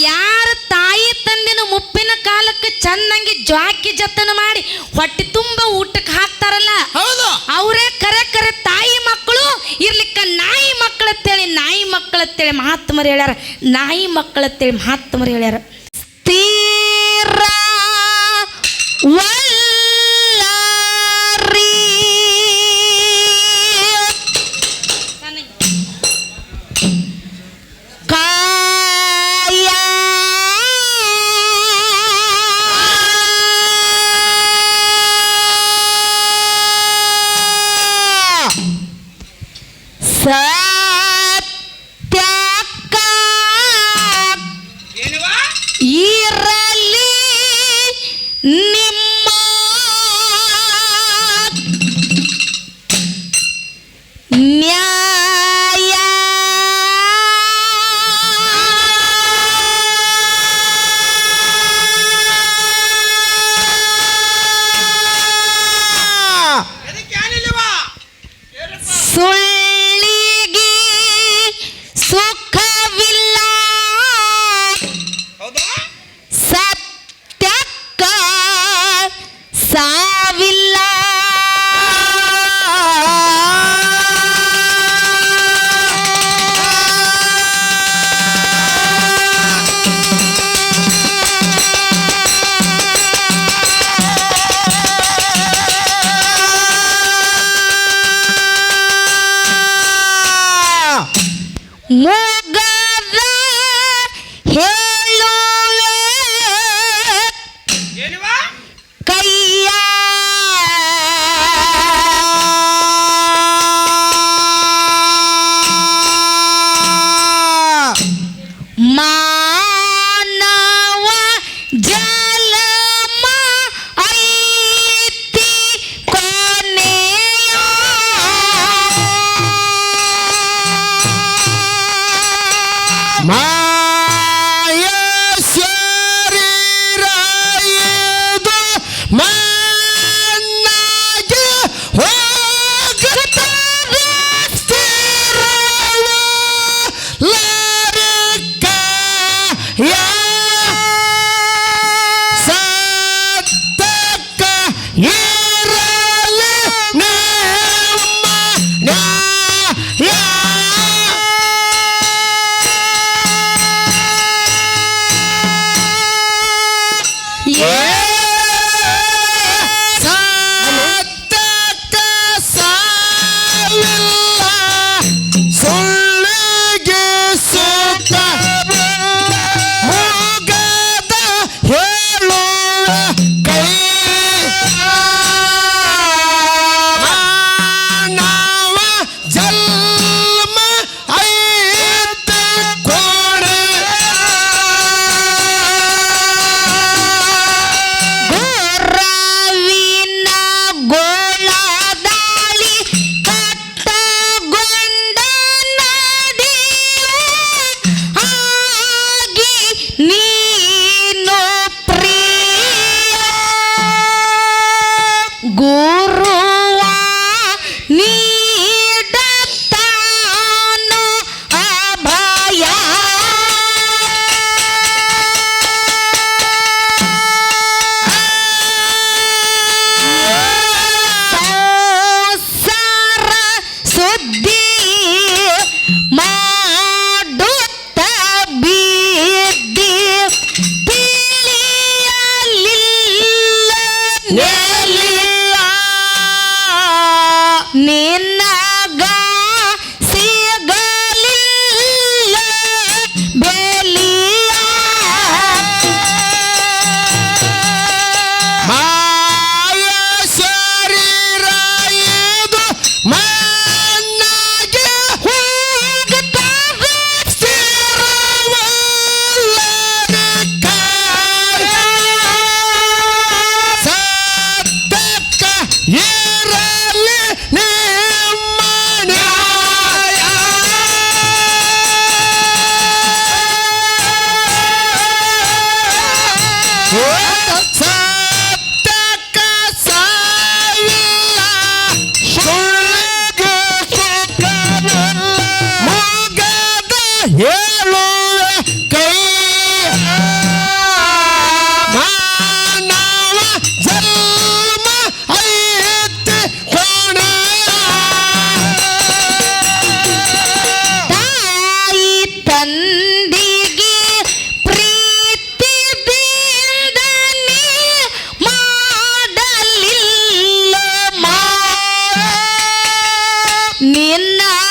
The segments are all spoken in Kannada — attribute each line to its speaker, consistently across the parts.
Speaker 1: ಯಾರ ತಾಯಿ ತಂದಿನ ಮುಪ್ಪಿನ ಕಾಲಕ್ಕೆ ಚಂದಂಗಿ ಜಾಕಿ ಜತನ ಮಾಡಿ ಹೊಟ್ಟೆ ತುಂಬ ಊಟಕ್ಕೆ ಹಾಕ್ತಾರಲ್ಲ?
Speaker 2: ಹೌದು.
Speaker 1: ಅವರೇ ಕರೆ ಕರೆ ತಾಯಿ ಮಕ್ಕಳು ಇರ್ಲಿಕ್ಕ ನಾಯಿ ಮಕ್ಕಳತ್ತೇಳಿ ನಾಯಿ ಮಕ್ಕಳತ್ತೇಳಿ ಮಹಾತ್ಮರು ಹೇಳ್ಯಾರ. ನಾಯಿ ಮಕ್ಕಳತ್ತೇಳಿ ಮಹಾತ್ಮರು ಹೇಳ್ಯಾರ.
Speaker 2: হ্যাঁ
Speaker 1: നിന്ന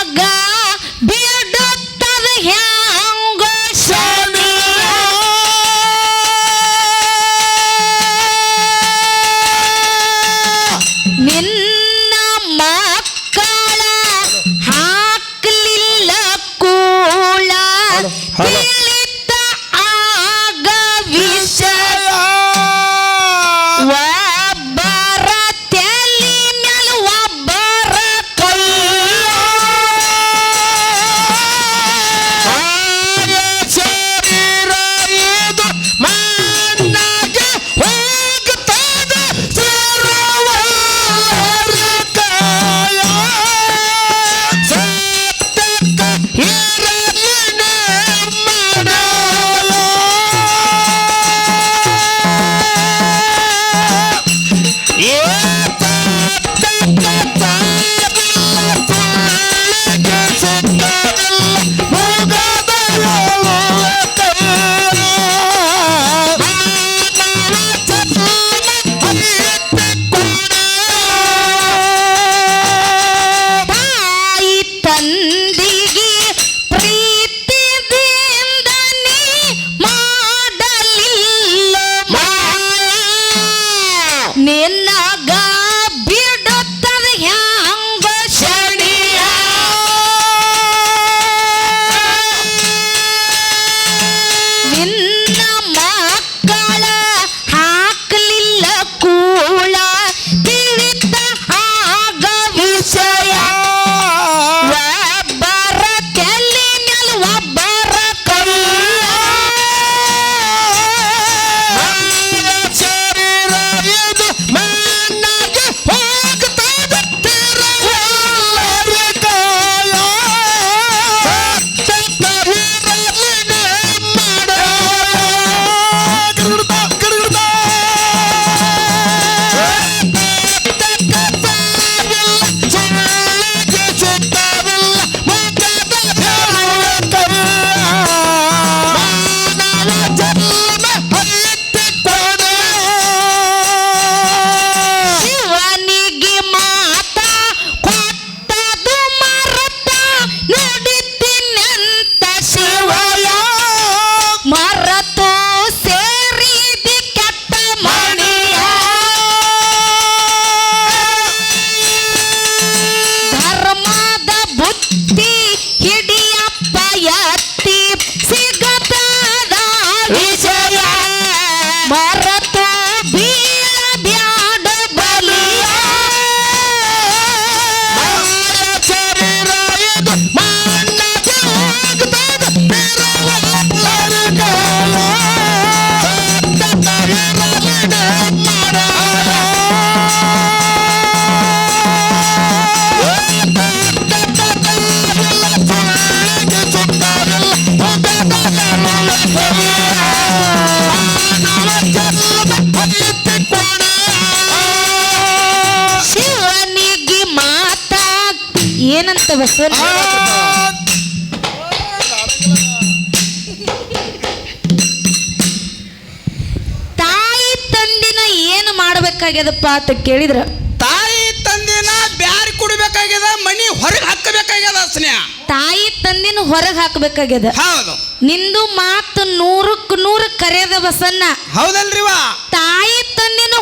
Speaker 1: ತಾಯಿ ತಂದಿನ ಏನು ಮಾಡ್ಬೇಕಾಗ್ಯದಪ್ಪ ಅಂತ ಕೇಳಿದ್ರ?
Speaker 3: ತಾಯಿ ತಂದಿನ ಬ್ಯಾರಿ ಕುಡಿಬೇಕಾಗ್ಯದ ಮನಿ ಹೊರಗೆ ಹಾಕಬೇಕಾಗ್ಯದ ಸ್ನೇಹ.
Speaker 1: ತಾಯಿ ತಂದಿನ ಹೊರಗೆ ಹಾಕಬೇಕಾಗ್ಯದ.
Speaker 3: ಹೌದು.
Speaker 1: ನಿಂದು ಮಾತು ನೂರಕ್ಕೆ ನೂರು ಕರೆಯದ ಬಸನ್ನ
Speaker 3: ಹೌದಲ್ರಿವಾ?
Speaker 1: ತಾಯಿ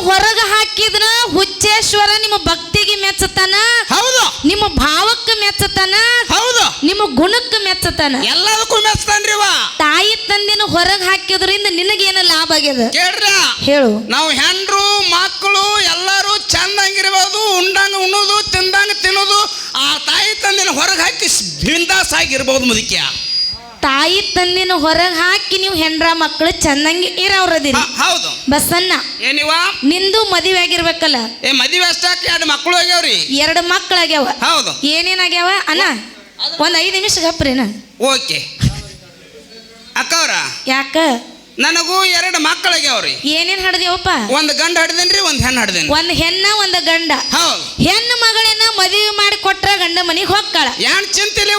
Speaker 1: ಹೊರಗೆ ಹಾಕಿದ್ರ ಹುಚ್ಚೇಶ್ವರ ನಿಮ್ಮ ಭಕ್ತಿಗೆ ಮೆಚ್ಚತಾನ
Speaker 3: ಹೌದು.
Speaker 1: ನಿಮ್ಮ ಭಾವಕ್ಕೆ ಮೆಚ್ಚತಾನ
Speaker 3: ಹೌದು.
Speaker 1: ನಿಮ್ಮ ಗುಣಕ್ಕೆ ಮೆಚ್ಚತಾನ
Speaker 3: ಎಲ್ಲದಕ್ಕೂ ಮೆಚ್ತಾನ್ರಿವ
Speaker 1: ತಾಯಿ ತಂದಿನ ಹೊರಗೆ ಹಾಕಿದ್ರಿಂದ ನಿನಗೇನು ಲಾಭ ಆಗ್ಯದ?
Speaker 3: ಕೇಳ್ರ.
Speaker 1: ಹೇಳು.
Speaker 3: ನಾವು ಹೆಂಡ್ರು ಮಕ್ಕಳು ಎಲ್ಲರೂ ಚಂದಂಗಿರ್ಬೋದು ಉಂಡಂಗ ಉಣ್ಣೋದು ತಿಂದಂಗ ತಿನ್ನೋದು ಆ ತಾಯಿ ತಂದಿನ ಹೊರಗೆ ಹಾಕಿ ಬಿಂದಾಸ್ ಆಗಿರ್ಬೋದು ಮುದುಕಿಯ.
Speaker 1: ತಾಯಿ ತಂದಿನ ಹೊರಗೆ ಹಾಕಿ ನೀವು ಹೆಂಡ್ರ ಮಕ್ಕಳು ಚಂದಂಗಿ ಇರೋರದಿರಿ
Speaker 3: ಹೌದು.
Speaker 1: ಬಸನ್ನ
Speaker 3: ಏನಿವ
Speaker 1: ನಿಂದು ಮದುವೆ ಆಗಿರ್ಬೇಕಲ್ಲ?
Speaker 3: ಏ ಮದುವೆ ಅಷ್ಟಾಕಿ ಎರಡು ಮಕ್ಕಳು ಆಗ್ಯಾವ್ರಿ.
Speaker 1: ಎರಡು ಮಕ್ಕಳು ಆಗ್ಯಾವ.
Speaker 3: ಹೌದು.
Speaker 1: ಏನೇನಾಗ್ಯಾವ ಅಣ್ಣ ಒಂದ್ ಐದು ನಿಮಿಷ ಗಪ್ರಿನ
Speaker 3: ಓಕೆ. ಅಕ್ಕವ್ರ?
Speaker 1: ಯಾಕ?
Speaker 3: ನನಗೂ ಎರಡು ಮಕ್ಕಳಾಗ್ಯಾವ್ರಿ
Speaker 1: ಏನೇನ್ ಹಡ್ದೇವಪ್ಪ
Speaker 3: ಒಂದು ಗಂಡ ಹಡ್ದೇನ್ರಿ ಒಂದು ಹೆಣ್ಣು ಹಡ್ದೇನ್
Speaker 1: ಒಂದು ಹೆಣ್ಣ ಒಂದು ಗಂಡ.
Speaker 3: ಹೌದು.
Speaker 1: ಹೆಣ್ಣು ಮಗಳನ್ನ ಮದುವೆ ಮಾಡಿ ಕೊಟ್ರ ಗಂಡ ಮನೆಗೆ ಹೋಗ್ತಾಳ.
Speaker 3: ಏನ್ ಚಿಂತಿಲಿವ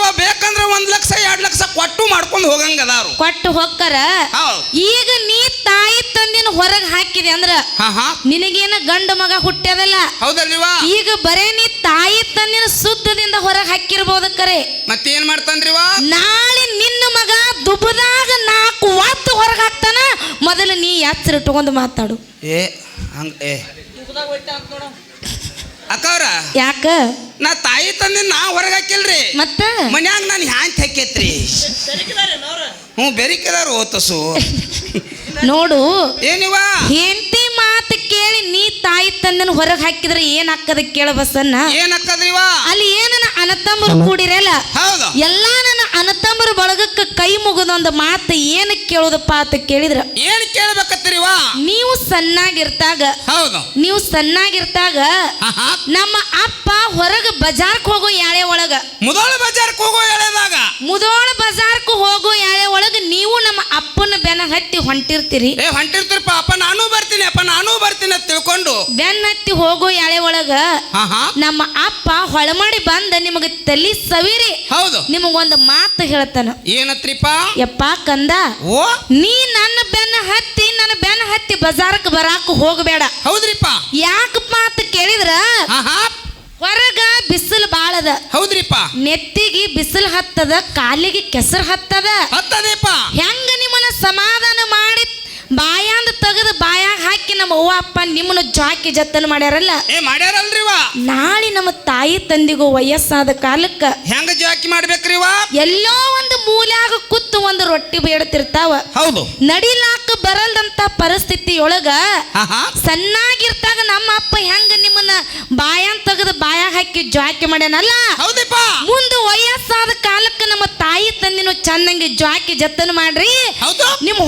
Speaker 3: ಮಾಡ್ಕೊಂಡು ಹೋಗಂಗದಾರು.
Speaker 1: ಕೊಟ್ಟು ಹೊಕ್ಕರ?
Speaker 3: ಹೌದು.
Speaker 1: ಈಗ ನೀ ತಾಯಿ ತಂದಿನ ಹೊರಗ್ ಹಾಕಿದೆ ಅಂದ್ರ
Speaker 3: ಹಾ ಹಾ.
Speaker 1: ನಿನಗೇನ ಗಂಡ ಮಗ ಹುಟ್ಟದಲ್ಲ
Speaker 3: ಹೌದಲ್ವಾ
Speaker 1: ಈಗ ಬರೇ ನೀ ತಾಯಿ ತಂದಿನ ಸುದ್ದದಿಂದ ಹೊರಗೆ ಹಾಕಿರ್ಬೋದು ಕರೆ
Speaker 3: ಮತ್ತೇನ್ ಮಾಡ್ತಾನ್ರಿವಾ
Speaker 1: ನಾಳೆ ನಿನ್ನ ಮಗ ದುಬದಾಗ ನಾಲ್ಕು ಒತ್ತು ಹೊರಗೆ ಹಾಕ್ತಾನ ಮೊದಲು ನೀ ಎಚ್ಚರ ಇಟ್ಕೊಂಡು ಮಾತಾಡು.
Speaker 3: ಏ ಹಂಗ ಏ. ಅಕ್ಕವ್ರ
Speaker 1: ಯಾಕ?
Speaker 3: ನಾ ತಾಯಿ ತಂದೆ ನಾ ಹೊರಗೆ ಹಾಕಿಲ್ರಿ.
Speaker 1: ಮತ್ತ?
Speaker 3: ಮನ್ಯಾಗ ನಾನು ಹ್ಯಾಂತ ಹಾಕೈತ್ರಿ ಹ್ಞೂ ಬೆರಿಕಿದಾರು ಓತಸು.
Speaker 1: ನೋಡು
Speaker 3: ಏನಿವ?
Speaker 1: ಹೆಂಡತಿ ಮಾತು ಕೇಳಿ ನೀ ತಾಯಿ ತಂದನ ಹೊರಗೆ ಹಾಕಿದ್ರೆ ಏನ್ ಹಾಕದ ಕೇಳ ಬಸ್ಸನ್ನ
Speaker 3: ಏನ್ ಹಾಕದ್ರಿವ
Speaker 1: ಅಲ್ಲಿ ಏನನ ಅನತಂಬರು ಕೂಡಿರಲ್ಲ.
Speaker 3: ಹೌದು.
Speaker 1: ಎಲ್ಲಾ ನನ್ನ ಬಳಗಕ್ಕೆ ಕೈ ಮುಗಿದೊಂದು ಮಾತು ಏನು ಕೇಳೋದಪ್ಪ ಅಂತ ಕೇಳಿದ್ರ?
Speaker 3: ಏನ್ ಕೇಳಬೇಕತ್ತಿರಿವಾ
Speaker 1: ನೀವು ಸಣ್ಣಾಗಿರ್ತಾಗ
Speaker 3: ಹೌದು.
Speaker 1: ನೀವು ಸಣ್ಣಾಗಿರ್ತಾಗ ನಮ್ಮ ಅಪ್ಪ ಹೊರಗೆ ಬಜಾರ್ಕ್ ಹೋಗೋ ಯಾಳೆ ಒಳಗ.
Speaker 3: ಮುದೋಳ ಬಜಾರ್ಕ್ ಹೋಗೋ ಎಳೆದಾಗ
Speaker 1: ಮುದೋಳ ಬಜಾರ್ಕ್ ಹೋಗೋ ಯಾಳೆ ಒಳಗ ನೀವು ನಮ್ಮ ಅಪ್ಪನ ಬೆನ್ನ ಹತ್ತಿ ಹೊಂಟಿರ್ತೀರಿ.
Speaker 3: ಏ ಹೊಂಟಿರ್ತೀರಪ್ಪ. ಅಪ್ಪ ನಾನು ಬರ್ತೀನಿ. ಅಪ್ಪ ನಾನು ಬರ್ತೀನಿ ಅಂತ ತಿಳ್ಕೊಂಡು.
Speaker 1: ಬೆನ್ನ ಹತ್ತಿ ಹೋಗೋ ಯಾಳೆ ಒಳಗ
Speaker 3: ಹಾ ಹಾ
Speaker 1: ನಮ್ಮ ಅಪ್ಪ ಹೊಳಮಾಡಿ ಬಂದ ನಿಮಗೆ ತಲಿ ಸವಿರಿ.
Speaker 3: ಹೌದು.
Speaker 1: ನಿಮಗೊಂದು ಮಾತು ಹೇಳ್ತಾನ.
Speaker 3: ಏನತ್ರಿಪ್ಪ
Speaker 1: ಯಪ್ಪ ಕಂದ
Speaker 3: ಓ?
Speaker 1: ನೀ ನನ್ನ ಬೆನ್ನ ಹತ್ತಿ ನನ್ನ ಬೆನ್ನ ಹತ್ತಿ ಬಜಾರ್ಕ್ ಬರಾಕ ಹೋಗಬೇಡ.
Speaker 3: ಹೌದ್ರಿಪ್ಪ?
Speaker 1: ಯಾಕಪ್ಪ ಅಂತ ಕೇಳಿದ್ರ?
Speaker 3: ಹಾ ಹಾ
Speaker 1: ಹೊರಗ ಬಿಸಿಲು ಬಾಳದ.
Speaker 3: ಹೌದ್ರಿಪ್ಪ?
Speaker 1: ನೆತ್ತಿಗೆ ಬಿಸಿಲು ಹತ್ತದ ಕಾಲಿಗೆ ಕೆಸರು ಹತ್ತದ.
Speaker 3: ಹತ್ತದೇಪ್ಪ?
Speaker 1: ಹೆಂಗ ನಿಮ್ಮನ್ನ ಸಮಾಧಾನ ಬಾಯಾಂದ ತೆಗೆದು ಬಾಯಾಗ ಹಾಕಿ ನಮ್ಮ ಅವ್ವ ಅಪ್ಪ ನಿಮ್ಮನ್ನ ಜಾಕಿ ಜತನ ಮಾಡ್ಯಾರಲ್ಲ?
Speaker 3: ಏ ಮಾಡ್ಯಾರಲ್ರಿವ
Speaker 1: ನಾಳೆ ನಮ್ಮ ತಾಯಿ ತಂದಿಗೂ ವಯಸ್ಸಾದ ಕಾಲಕ್ಕ
Speaker 3: ಹೆಂಗ ಜಾಕಿ ಮಾಡ್ಬೇಕ್ರಿವ
Speaker 1: ಎಲ್ಲೋ ಒಂದು ಮೂಲ್ಯಾಗ ಕುತ್ತು ಒಂದು ರೊಟ್ಟಿ ಬೇಡತಿರ್ತಾವ.
Speaker 3: ಹೌದು.
Speaker 1: ನಡಿಲಾಕ ಬರಲ್ದಂತ ಪರಿಸ್ಥಿತಿಯೊಳಗ ಸಣ್ಣಾಗಿರ್ತಾಗ ನಮ್ಮ ಅಪ್ಪ ಹೆಂಗ ನಿಮ್ಮನ್ನ ಬಾಯಾನ್ ತೆಗೆದು ಬಾಯಾಗ ಹಾಕಿ ಜಾಕಿ ಮಾಡ್ಯಾನಲ್ಲ?
Speaker 3: ಹೌದಪ್ಪ.
Speaker 1: ಮುಂದೆ ವಯಸ್ಸಾದ ಕಾಲಕ್ಕೆ ನಮ್ಮ ತಾಯಿ ತಂದಿನೂ ಚಂದಂಗೆ ಜಾಕಿ ಜತನ ಮಾಡ್ರಿ.
Speaker 3: ಹೌದು.
Speaker 1: ನಿಮ್ಮ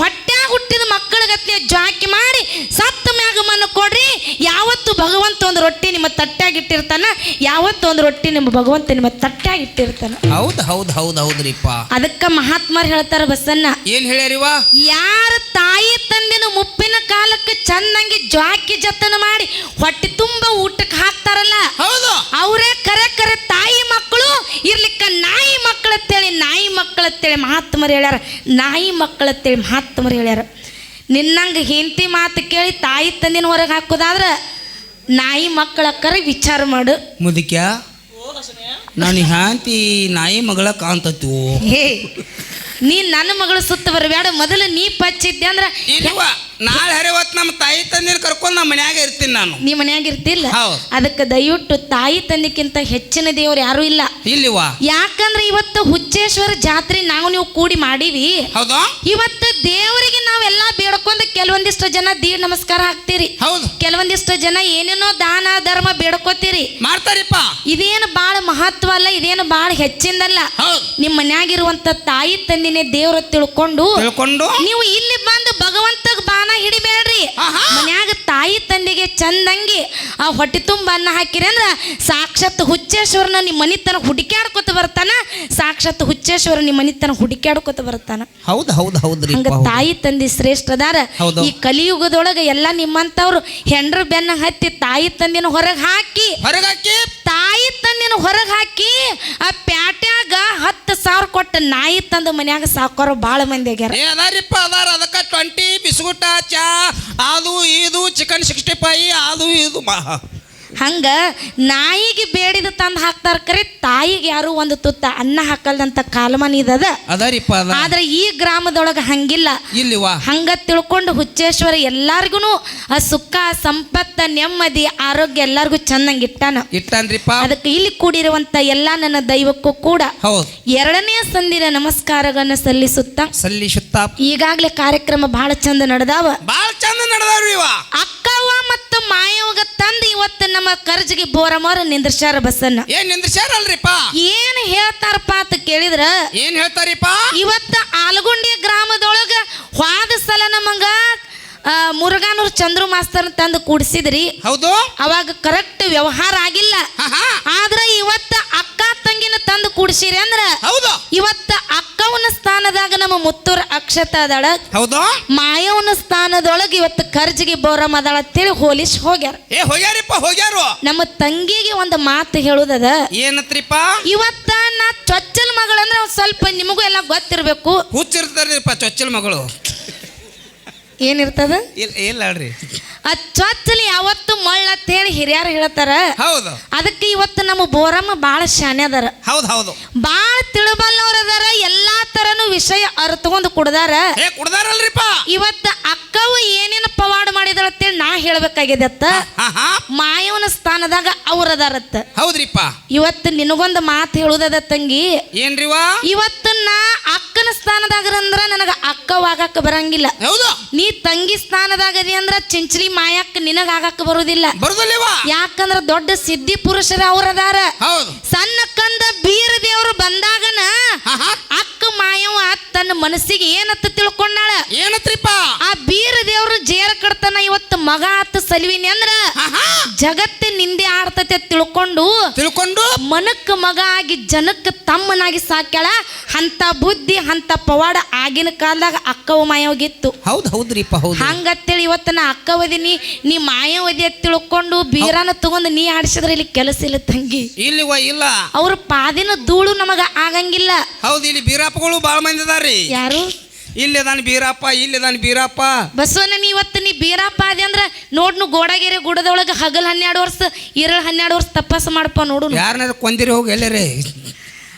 Speaker 1: ಹುಟ್ಟಿದ ಮಕ್ಕಳಿಗತ್ಲೆ ಜಾಕಿ ಮಾಡಿ ಸತ್ತ ಮ್ಯಾಗ ಮಣ್ಣು ಕೊಡ್ರಿ ಯಾವತ್ತು ಭಗವಂತ ಒಂದು ರೊಟ್ಟಿ ನಿಮ್ಮ ತಟ್ಟಾಗಿ ಇಟ್ಟಿರ್ತಾನ ಯಾವತ್ತು ಒಂದು ರೊಟ್ಟಿ ನಿಮ್ಮ ಭಗವಂತ ನಿಮ್ಮ ತಟ್ಟಾಗಿ ಇಟ್ಟಿರ್ತಾನ.
Speaker 3: ಹೌದ್ ಹೌದ್ ಹೌದ್ ಹೌದ್ರಿಪ್ಪ.
Speaker 1: ಅದಕ್ಕ ಮಹಾತ್ಮರು ಹೇಳ್ತಾರ ಬಸ್ಸನ್ನ
Speaker 3: ಏನ್ ಹೇಳ್ಯಾರಿವ
Speaker 1: ಯಾರ ತಾಯಿ ತಂದಿನ ಮುಪ್ಪಿನ ಕಾಲಕ್ಕೆ ಚಂದಂಗಿ ಜಾಕಿ ಜತನ ಮಾಡಿ ಹೊಟ್ಟೆ ತುಂಬ ಊಟಕ್ಕೆ ಹಾಕ್ತಾರಲ್ಲ
Speaker 3: ಹೌದು.
Speaker 1: ಅವರೇ ಕರೆ ಕರೆ ತಾಯಿ ಮಕ್ಕಳು ಇರ್ಲಿಕ್ಕ ನಾಯಿ ಮಕ್ಕಳತ್ತೇಳಿ ನಾಯಿ ಮಕ್ಕಳತ್ತೇಳಿ ಮಹಾತ್ಮರು ಹೇಳ್ಯಾರ. ನಾಯಿ ಮಕ್ಕಳತ್ತೇಳಿ ಮಹಾತ್ಮರು ಹೇಳ್ಯಾರ. ನಿನ್ನಂಗೆ ಹೆಂಡತಿ ಮಾತು ಕೇಳಿ ತಾಯಿ ತಂದಿನ ಹೊರಗೆ ಹಾಕೋದಾದ್ರೆ ನಾಯಿ ಮಕ್ಕಳ ಕರೆ ವಿಚಾರ ಮಾಡು.
Speaker 3: ಮುದುಕ್ಯ ನಾನು ಹ್ಯಾಂತಿ ನಾಯಿ ಮಗಳ ಕಾಂತತ್ತು
Speaker 1: ಹೇ ನೀ ನನ್ನ ಮಗಳು ಸುತ್ತ ಬರಬೇಡ. ಮೊದಲು ನೀ ಪಚ್ಚಿದ್ದೆ ಅಂದ್ರೆ
Speaker 3: ನಾಳೆ ಹರಿವತ್ ನಮ್ಮ ತಾಯಿ ತಂದಿನ ಕರ್ಕೊಂಡು ನಮ್ಮ ಮನ್ಯಾಗ ಇರ್ತೀನಿ ನಾನು.
Speaker 1: ನೀ ಮನ್ಯಾಗ ಇರ್ತಿಲ್ಲ?
Speaker 3: ಹೌದು.
Speaker 1: ಅದಕ್ಕೆ ದಯವಿಟ್ಟು ತಾಯಿ ತಂದಿಕ್ಕಿಂತ ಹೆಚ್ಚಿನ ದೇವ್ರು ಯಾರು ಇಲ್ಲ.
Speaker 3: ಇಲ್ಲಿವ?
Speaker 1: ಯಾಕಂದ್ರೆ ಇವತ್ತು ಹುಚ್ಚೇಶ್ವರ ಜಾತ್ರೆ ನಾವು ನೀವು ಕೂಡಿ ಮಾಡೀವಿ.
Speaker 3: ಹೌದು?
Speaker 1: ಇವತ್ತು ದೇವರಿಗೆ ನಾವೆಲ್ಲ ಬೇಡ್ಕೊಂಡು ಕೆಲವೊಂದಿಷ್ಟು ಜನ ದೀಡ್ ನಮಸ್ಕಾರ ಹಾಕ್ತೀರಿ.
Speaker 3: ಹೌದು.
Speaker 1: ಕೆಲವೊಂದಿಷ್ಟು ಜನ ಏನೇನೋ ದಾನ ಧರ್ಮ ಬೇಡ್ಕೋತೀರಿ.
Speaker 3: ಮಾಡ್ತಾರಿಪ್ಪ.
Speaker 1: ಇದೇನು ಬಾಳ ಮಹತ್ವ ಅಲ್ಲ ಇದೇನು ಬಾಳ ಹೆಚ್ಚಿಂದಲ್ಲ.
Speaker 3: ಹೌದು.
Speaker 1: ನಿಮ್ಮ ಮನ್ಯಾಗಿರುವಂತ ತಾಯಿ ತಂದಿನೇ ದೇವರ ತಿಳ್ಕೊಂಡು
Speaker 3: ತಿಳ್ಕೊಂಡು?
Speaker 1: ನೀವು ಇಲ್ಲಿ ಬಂದು ಭಗವಂತಗ್ ಬಾನ ಹಿಡಿಬೇಡ್ರಿ
Speaker 3: ಆಹಾ.
Speaker 1: ಮನ್ಯಾಗ ತಾಯಿ ತಂದೆಗೆ ಚಂದಂಗಿ ಆ ಹೊಟ್ಟೆ ತುಂಬ ಅನ್ನ ಹಾಕಿರಿ ಅಂದ್ರೆ ಸಾಕ್ಷಾತ್ ಹುಚ್ಚೇಶ್ವರನ ನಿಮ್ಮ ಮನಿತನ ಹುಡುಕ್ಯಾಡ್ಕೊತ ಬರ್ತಾನ ಸಾಕ್ಷಾತ್ ಹುಚ್ಚೇಶ್ವರ ನಿಮ್ಮ ಮನಿತನ ಹುಡುಕ್ಯಾಡ್ಕೊತ ಬರ್ತಾನ.
Speaker 3: ಹೌದು ಹೌದು ಹೌದು
Speaker 1: ಹಂಗ ತಾಯಿ ತಂದೆ ಶ್ರೇಷ್ಠ ಅದಾರ ಈ ಕಲಿಯುಗದೊಳಗ ಎಲ್ಲ ನಿಮ್ಮಂತವ್ರು ಹೆಂಡ್ರ ಬೆನ್ನ ಹತ್ತಿ ತಾಯಿ ತಂದಿನ ಹೊರಗೆ ಹಾಕಿ
Speaker 3: ಹೊರಗಾಕಿ
Speaker 1: ತಾಯಿ ತಂದಿನ ಹೊರಗೆ ಹಾಕಿ ಆ ಪ್ಯಾಟ್ಯಾಗ ಹತ್ತು ಸಾವಿರ ಕೊಟ್ಟು ನಾಯಿ ತಂದು ಮನ್ಯಾಗ ಸಾಕೋರು ಭಾಳ ಮಂದಿ ಆಗ್ಯಾರ.
Speaker 3: ಅದಾರಿಪ್ಪ ಅದಾರ ಅದಕ್ಕೆ ಟ್ವೆಂಟಿ ಬಿಸ್ಕುಟ ಚಾ ಅದು ಇದು ಚಿಕನ್ ಸಿಕ್ಸ್ಟಿ ಫೈ ಅದು ಇದು ಮಾ
Speaker 1: ಹಂಗ ನಾಯಿಗೆ ಬೇಡಿದ ತಂದು ಹಾಕ್ತಾರ ಕರೆ ತಾಯಿಗೆ ಯಾರು ಒಂದು ತುತ್ತ ಅನ್ನ ಹಾಕಲ್ದಂತ ಕಾಲಮಾನ ಇದದ
Speaker 3: ಅದರಿಪ್ಪ ಅದ
Speaker 1: ಆದ್ರೆ ಈ ಗ್ರಾಮದೊಳಗ ಹಂಗಿಲ್ಲ.
Speaker 3: ಇಲ್ಲಿವಾ
Speaker 1: ಹಂಗ ತಿಳ್ಕೊಂಡು ಹುಚ್ಚೇಶ್ವರ ಎಲ್ಲಾರ್ಗುನು ಆ ಸುಖ ಸಂಪತ್ತ ನೆಮ್ಮದಿ ಆರೋಗ್ಯ ಎಲ್ಲಾರ್ಗು ಚೆನ್ನಾಗಿ ಇಟ್ಟಾನ.
Speaker 3: ಇಟ್ಟನ್ರಿಪ್ಪ
Speaker 1: ಅದಕ್ಕೆ ಇಲ್ಲಿ ಕೂಡಿರುವಂತ ಎಲ್ಲ ನನ್ನ ದೈವಕ್ಕೂ ಕೂಡ
Speaker 3: ಹೌದು.
Speaker 1: ಎರಡನೇ ಸಂದಿನ ನಮಸ್ಕಾರಗಳನ್ನ ಸಲ್ಲಿಸುತ್ತಾ.
Speaker 3: ಸಲ್ಲಿಸುತ್ತ.
Speaker 1: ಈಗಾಗಲೇ ಕಾರ್ಯಕ್ರಮ ಬಹಳ ಚಂದ ನಡೆದಾವ.
Speaker 3: ಬಹಳ ಚಂದ ನಡೆದವ್ರಿ ಇವ.
Speaker 1: ಅಕ್ಕವ್ವ ಮತ್ತು ಮಾಯೋಗ ತಂದು ಇವತ್ತು ನಮ್ಮ ಕರ್ಜಿಗೆ ಬೋರಮೋರ ನಿಂದ್ರಸ್ಯಾರ ಬಸ್ಸನ್ನ.
Speaker 3: ಏನ್ ನಿಂದ್ರಸ್ಯಾರಲ್ರಿಪ್ಪ?
Speaker 1: ಏನ್ ಹೇಳ್ತಾರಪ್ಪ ಅಂತ ಕೇಳಿದ್ರ?
Speaker 3: ಏನ್ ಹೇಳ್ತಾರಿಪ್ಪ?
Speaker 1: ಇವತ್ತ ಆಲಗುಂಡಿ ಗ್ರಾಮದೊಳಗ ಹೋದ ಸಲ ನಮಗ ಆ, ಮುರುಘಾನೂರ್ ಚಂದ್ರು ಮಾಸ್ತರ್ ತಂದು ಕೂಡಿಸಿದ್ರಿ.
Speaker 3: ಹೌದು.
Speaker 1: ಅವಾಗ ಕರೆಕ್ಟ್ ವ್ಯವಹಾರ ಆಗಿಲ್ಲ. ಆದ್ರ ಇವತ್ತ ಅಕ್ಕ ತಂಗಿನ ತಂದು ಕೂಡಿಸಿರಿ ಅಂದ್ರ ನಮ್ಮ ಮುತ್ತೂರ್ ಅಕ್ಷತ ಅದಾಳ
Speaker 3: ಹೌದು?
Speaker 1: ಮಾಯವನ ಸ್ಥಾನದೊಳಗೆ ಇವತ್ತು ಕರ್ಜಿಗೆ ಬೋರಮ್ ಅದಾಳ ಅಂತೇಳಿ ಹೋಲಿಸ್ ಹೋಗ್ಯಾರ.
Speaker 3: ಏ ಹೋಗ್ಯಾರಿಪ್ಪ ಹೋಗ್ಯಾರು?
Speaker 1: ನಮ್ಮ ತಂಗಿಗೆ ಒಂದು ಮಾತು ಹೇಳುದದ.
Speaker 3: ಏನತ್ರಿಪ್ಪ?
Speaker 1: ಇವತ್ತ ನಾ ಚೊಚ್ಚಲ್ ಮಗಳಂದ್ರೆ ಒಂದ್ ಸ್ವಲ್ಪ ನಿಮಗೂ ಎಲ್ಲ ಗೊತ್ತಿರ್ಬೇಕು.
Speaker 3: ಹುಚ್ಚಿರ್ತಾರ್ರಿಪ್ಪ ಚೊಚ್ಚಲ್ ಮಗಳು.
Speaker 1: ಏನಿರ್ತದ?
Speaker 3: ಇಲ್ಲ ಇಲ್ಲ ಹೇಳ್ರಿ
Speaker 1: ಆ ಚೊಚ್ಚಲ್ ಯಾವತ್ತು ಮಳ್ಳ ಅಂತ ಹೇಳಿ ಹಿರಿಯರು ಹೇಳ್ತಾರ.
Speaker 3: ಹೌದು.
Speaker 1: ಅದಕ್ಕೆ ಇವತ್ತು ನಮ್ಮ ಬೋರಮ್ಮ ಬಾಳ ಶಾನೆ ಅದಾರ.
Speaker 3: ಹೌದು ಹೌದು.
Speaker 1: ಬಾಳ ತಿಳಬಲ್ಲವ್ರ ಅದಾರ ಎಲ್ಲಾ ತರನು ವಿಷಯ ಅರ್ಥಗೊಂಡು ಕುಡ್ದಾರ.
Speaker 3: ಏ ಕುಡ್ದಾರಲ್ರಿಪ್ಪ
Speaker 1: ಇವತ್ತು ಅಕ್ಕವು ಏನೇನು ಪವಾಡ ಮಾಡಿದಾಳ ಅಂತೇಳಿ ನಾ ಹೇಳ್ಬೇಕಾಗಿದೆ ಅತ್ತ?
Speaker 3: ಹಾ ಹಾ
Speaker 1: ಮಾಯವನ ಸ್ಥಾನದಾಗ ಅವ್ರ ಅದಾರತ್ತ.
Speaker 3: ಹೌದ್ರಿಪ್ಪ.
Speaker 1: ಇವತ್ತು ನಿನಗೊಂದು ಮಾತು ಹೇಳುದದ ತಂಗಿ?
Speaker 3: ಏನ್ರಿವಾ
Speaker 1: ಇವತ್ತು ನಾ ಅಕ್ಕನ ಸ್ಥಾನದಾಗರಂದ್ರ ನನಗ ಅಕ್ಕವಾಗಕ್ಕ ಬರಂಗಿಲ್ಲ.
Speaker 3: ಹೌದು.
Speaker 1: ನೀ ತಂಗಿ ಸ್ಥಾನದಾಗದಿ ಅಂದ್ರ ಚಿಂಚಲಿ ಮಾಯಕ್ಕ ನಿನಗ ಆಗಾಕ ಬರುದಿಲ್ಲ. ಯಾಕಂದ್ರ ದೊಡ್ಡ ಸಿದ್ಧಿ ಪುರುಷರ ಅವ್ರದಾರ ಸಣ್ಣ ಕಂದ ಬೀರ ದೇವ್ರು ಬಂದಾಗನ ಅಕ್ಕ ಮಾಯವ ತನ್ನ ಮನಸ್ಸಿಗೆ ಏನತ್ತ ತಿಳ್ಕೊಂಡಾಳ?
Speaker 3: ಏನತ್ರಿಪ್ಪ?
Speaker 1: ಆ ಬೀರ ದೇವ್ರು ಜೇರ ಕಡತನ ಇವತ್ತು ಮಗ ಆತ ಸಲಿವಿನಿ ಅಂದ್ರ ಜಗತ್ತೆ ನಿಂದೆ ಆಡ್ತತೆ ತಿಳ್ಕೊಂಡು
Speaker 3: ತಿಳ್ಕೊಂಡು?
Speaker 1: ಮನಕ್ಕ ಮಗ ಆಗಿ ಜನಕ್ಕೆ ತಮ್ಮನಾಗಿ ಸಾಕ್ಯಾಳ ಅಂತ ಬುದ್ಧಿ ಅಂತ ಪವಾಡ ಆಗಿನ ಕಾಲದಾಗ ಅಕ್ಕವ ಮಾಯವಾಗಿತ್ತು
Speaker 3: ಹೌದು ಹೌದ್ರಿಪ್ಪ ಹೌದು.
Speaker 1: ಹಂಗತ್ತೇಳಿ ಇವತ್ತ ನಾ ಅಕ್ಕವದಿನಿ ನೀ ಮಾಯವದಿ ಅಂತ ತಿಳ್ಕೊಂಡು ಬೀರಾನ ತಗೊಂಡು ನೀ ಆಡಿಸಿದ್ರೆ ಇಲ್ಲಿ ಕೆಲಸ ಇಲ್ಲ ತಂಗಿ.
Speaker 3: ಇಲ್ಲಿವ ಇಲ್ಲ.
Speaker 1: ಅವ್ರ ಪಾದಿನ ಧೂಳು ನಮಗ ಆಗಂಗಿಲ್ಲ.
Speaker 3: ಹೌದು ಇಲ್ಲಿ ಬೀರಪ್ಪಗಳು ಬಾಳ ಮಂದಿ ಅದಾರಿ.
Speaker 1: ಯಾರು?
Speaker 3: ಇಲ್ಲಿ ಅದಾನ ಬೀರಪ್ಪ ಇಲ್ಲಿ ಅದಾನ ಬೀರಪ್ಪ.
Speaker 1: ಬಸವನ ನೀ ಇವತ್ತು ನೀ ಬೀರಪ್ಪ ಅದಿ ಅಂದ್ರ ನೋಡ್ನು ಗೋಡಗೆರೆ ಗುಡದೊಳಗೆ ಹಗಲ್ ಹನ್ನೆರಡು ವರ್ಷ ಇರಳ್ ಹನ್ನೆರಡು ವರ್ಷ ತಪಾಸ ಮಾಡಪ್ಪ ನೋಡು
Speaker 3: ಯಾರನ್ನ ಕೊಂದಿರಿ ಹೋಗಿ ಎಲ್ಲರೇ.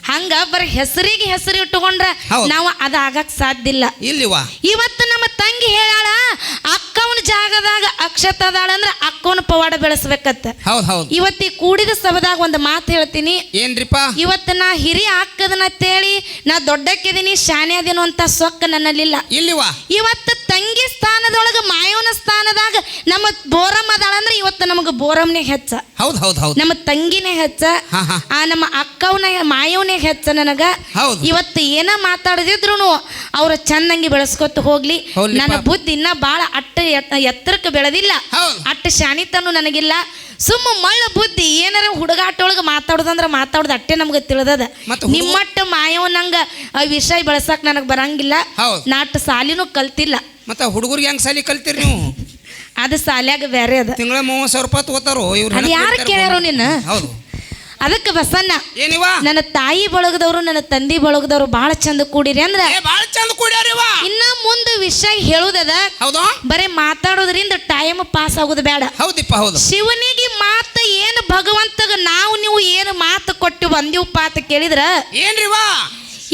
Speaker 1: ಹಂಗ ಬರ ಹೆಸರಿಗೆ ಹೆಸರು ಇಟ್ಟುಕೊಂಡ್ರ
Speaker 3: ಹೌದ್.
Speaker 1: ನಾವು ಅದ ಆಗಕ್ ಸಾಧ್ಯ ಇಲ್ಲ.
Speaker 3: ಇಲ್ಲಿವಾ?
Speaker 1: ಇವತ್ತು ನಮ್ಮ ತಂಗಿ ಹೇಳಾಳ ಅಕ್ಕವನ ಜಾಗದಾಗ ಅಕ್ಷತ ಅದಾಳ ಅಂದ್ರ ಅಕ್ಕವನ ಪವಾಡ ಬೆಳೆಸ್ಬೇಕತ್ತ.
Speaker 3: ಹೌದು ಹೌದು.
Speaker 1: ಇವತ್ತು ಕೂಡಿದ ಸಭದಾಗ ಒಂದು ಮಾತು ಹೇಳ್ತೀನಿ.
Speaker 3: ಏನ್ರಿಪ್ಪ?
Speaker 1: ಇವತ್ತು ನಾ ಹಿರಿಯ ಅಕ್ಕದನಂತೇಳಿ ನಾ ದೊಡ್ಡಕ್ಕಿದೀನಿ ಶಾನೆ ಅದೇನು ಅಂತ ಸೊಕ್ಕ ನನ್ನಲ್ಲಿಲ್ಲ.
Speaker 3: ಇಲ್ಲಿವಾ?
Speaker 1: ಇವತ್ತು ತಂಗಿ ಸ್ಥಾನದೊಳಗ ಮಾಯವನ ಸ್ಥಾನದಾಗ ನಮ್ಮ ಬೋರಮ್ಮ ಅದಾಳ ಅಂದ್ರೆ ಇವತ್ತು ನಮಗೆ ಬೋರಮ್ನೇ ಹೆಚ್ಚ.
Speaker 3: ಹೌದ್ ಹೌದ್ ಹೌದ್.
Speaker 1: ನಮ್ಮ ತಂಗಿನೇ ಹೆಚ್ಚ.
Speaker 3: ಹಾ ಹಾ.
Speaker 1: ಆ ನಮ್ಮ ಅಕ್ಕವನ ಮಾಯವನೇ ಹೆಚ್ಚ ನನಗ.
Speaker 3: ಹೌದು.
Speaker 1: ಇವತ್ತು ಏನ ಮಾತಾಡದಿದ್ರು ಅವ್ರ ಚಂದಂಗಿ ಬೆಳೆಸ್ಕೊತ ಹೋಗ್ಲಿ. ನನ್ನ ಬುದ್ಧಿ ಇನ್ನ ಬಾಳ ಅಟ್ಟ ಎತ್ತ- ಎತ್ತರಕ್ಕೆ ಬೆಳೆದಿಲ್ಲ.
Speaker 3: ಹೌದು.
Speaker 1: ಅಟ್ಟ ಶಾಣಿತನು ನನಗಿಲ್ಲ. ಸುಮ್ಮ ಮಳ್ಳ ಬುದ್ಧಿ ಏನಾರ ಹುಡುಗಾಟೊಳಗೆ ಮಾತಾಡೋದಂದ್ರೆ ಮಾತಾಡೋದು ಅಟ್ಟೆ ನಮ್ಗೆ ತಿಳಿದದ.
Speaker 3: ಮತ್ತ್ ಹುಡುಗ-
Speaker 1: ನಿಮ್ಮಟ್ಟ ಮಾಯವನಂಗ ಆ ವಿಷಯ ಬೆಳೆಸಕ್ ನನಗೆ ಬರಂಗಿಲ್ಲ.
Speaker 3: ಹೌದು.
Speaker 1: ನಾಟ್ ಸಾಲಿನೂ ಕಲ್ತಿಲ್ಲ.
Speaker 3: ಮತ್ತ ಹುಡುಗರಿಗೆ ಹೆಂಗ್ ಸಾಲಿ ಕಲ್ತೀರಿ ನೀವು?
Speaker 1: ಅದು ಸಾಲ್ಯಾಗ ಬೇರೆ ಅದ.
Speaker 3: ತಿಂಗಳ ಮೂವತ್ತು ಸಾವಿರ ರೂಪಾಯಿ ತಗೋತಾರೋ ಇವ್ರು
Speaker 1: ಅದು ಯಾರು ಕೇಳ್ಯಾರೋ ನಿನ್ನ?
Speaker 3: ಹೌದು.
Speaker 1: ಅದಕ್ಕೆ ಬಸನ್ನ
Speaker 3: ಏನಿವ?
Speaker 1: ನನ್ನ ತಾಯಿ ಬಳಗದವರು ನನ್ನ ತಂದಿ ಬಳಗದವರು ಬಹಳ ಚಂದ ಕೂಡಿರಿ ಅಂದ್ರ
Speaker 3: ಬಾಳ ಚಂದ ಕೂಡ್ಯಾರಿವ?
Speaker 1: ಇನ್ನ ಮುಂದೆ ವಿಷಯ ಹೇಳುದದ
Speaker 3: ಹೌದು?
Speaker 1: ಬರೀ ಮಾತಾಡೋದ್ರಿಂದ ಟೈಮ್ ಪಾಸ್ ಆಗೋದು ಬೇಡ.
Speaker 3: ಹೌದಿಪ್ಪ ಹೌದು.
Speaker 1: ಶಿವನಿಗೆ ಮಾತ ಏನು ಭಗವಂತಗ ನಾವು ನೀವು ಏನು ಮಾತು ಕೊಟ್ಟು ಬಂದಿವಪ್ಪ ಅಂತ ಕೇಳಿದ್ರ
Speaker 3: ಏನ್ರಿವಾ?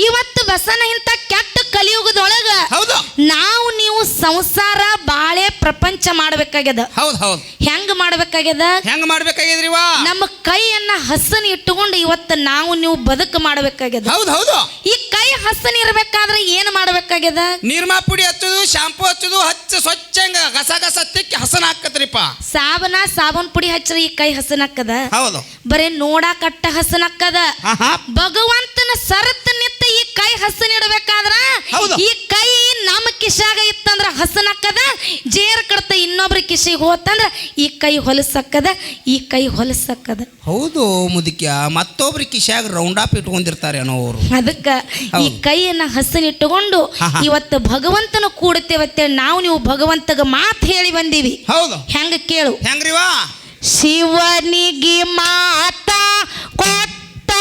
Speaker 1: ಇವತ್ತು ಬಸನ ಇಂತ ಕೆಟ್ಟ ಕಲಿಯುಗದೊಳಗ
Speaker 3: ಹೌದು.
Speaker 1: ನಾವು ನೀವು ಸಂಸಾರ ಬಾಳೆ ಪ್ರಪಂಚ ಮಾಡ್ಬೇಕಾಗ್ಯದ.
Speaker 3: ಹೌದು ಹೌದು.
Speaker 1: ಹೆಂಗ್ ಮಾಡ್ಬೇಕಾಗ್ಯದ?
Speaker 3: ಹೆಂಗ್ ಮಾಡ್ಬೇಕಾಗಿದ್ರಿವ?
Speaker 1: ನಮ್ಮ ಕೈಯನ್ನ ಹಸನ್ ಇಟ್ಟುಕೊಂಡು ಇವತ್ತು ನಾವು ನೀವು ಬದುಕು ಮಾಡ್ಬೇಕಾಗ್ಯದ.
Speaker 3: ಹೌದು ಹೌದು.
Speaker 1: ಈ ಕೈ ಹಸನ್ ಇರ್ಬೇಕಾದ್ರೆ ಏನ್ ಮಾಡ್ಬೇಕಾಗ್ಯದ?
Speaker 3: ನಿರ್ಮಾ ಪುಡಿ ಹಚ್ಚುದು ಶಾಂಪು ಹಚ್ಚುದು ಹಚ್ಚ ಸ್ವಚ್ಛಂಗ ಗಸ ಗಸ ತಿಕ್ಕಿ ಹಸನ ಹಾಕತ್ರಿಪ್ಪ.
Speaker 1: ಸಾಬನ ಸಾಬನ್ ಪುಡಿ ಹಚ್ಚ್ರಿ ಈ ಕೈ ಹಸನಕ್ಕದ
Speaker 3: ಹೌದು.
Speaker 1: ಬರೇ ನೋಡಾಕಟ್ಟ
Speaker 3: ಹಸನ ಹಾಕದ.
Speaker 1: ಭಗವಂತನ ಸರತ್ ನಿತ್ತ ಈ ಕೈ ಹಸನ್ ಇಡಬೇಕಾದ್ರ
Speaker 3: ಹೌದು.
Speaker 1: ಈ ಕೈ ನಮ್ಮ ಕಿಶಾಗ ಇತ್ತಂದ್ರ ಹಸನಕ್ಕದ ಜೇರ್ ಕಡತ ಇನ್ನೊಬ್ರ ಕಿಶಿಗೆ ಹೋತಂದ್ರ ಈ ಕೈ ಹೊಲಸಕ್ಕದ ಈ ಕೈ ಹೊಲಸಕ್ಕದ.
Speaker 3: ಹೌದು ಮುದುಕ್ಯ ಮತ್ತೊಬ್ರ ಕಿಶಾಗ ರೌಂಡ್ ಆಫ್ ಇಟ್ಕೊಂಡಿರ್ತಾರೆ ಅನ್ನೋ ಅವರು.
Speaker 1: ಅದಕ್ಕ ಈ ಕೈಯನ್ನ ಹಸನ್ ಇಟ್ಟುಕೊಂಡು
Speaker 3: ಹಾ, ಹಾ.
Speaker 1: ಇವತ್ತು ಭಗವಂತನ ಕೂಡುತ್ತೇವತ್ತೆ ನಾವು ನೀವು ಭಗವಂತಗ ಮಾತು ಹೇಳಿ ಬಂದೀವಿ.
Speaker 3: ಹೌದು.
Speaker 1: ಹೆಂಗ ಕೇಳು.
Speaker 3: ಹೆಂಗ್ರಿವಾ
Speaker 1: ಶಿವನಿಗೆ ಮಾತ
Speaker 2: ಮುಕ್ತಿ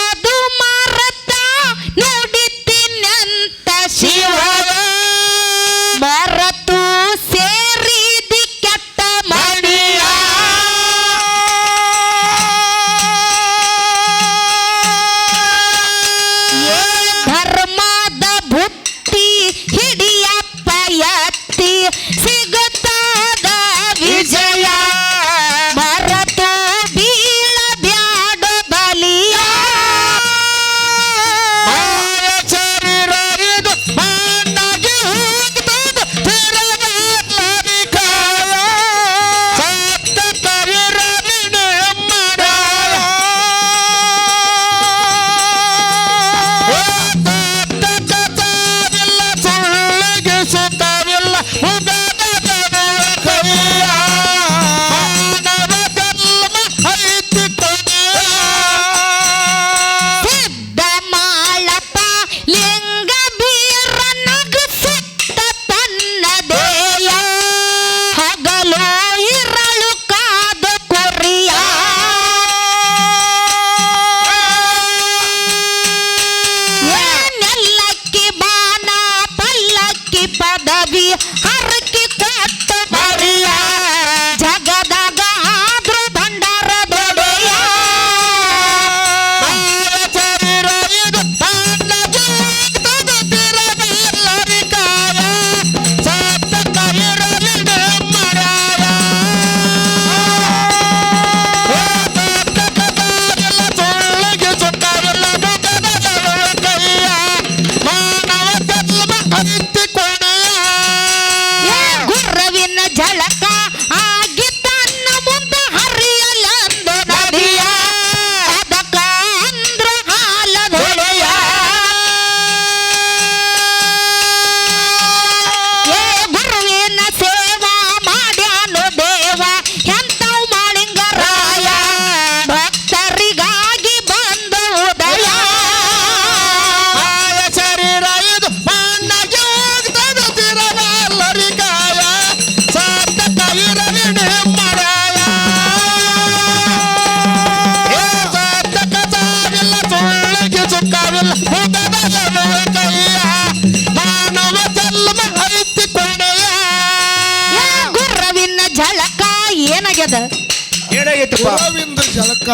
Speaker 2: ಗುರ್ರವಿನ
Speaker 4: ಜಳಕ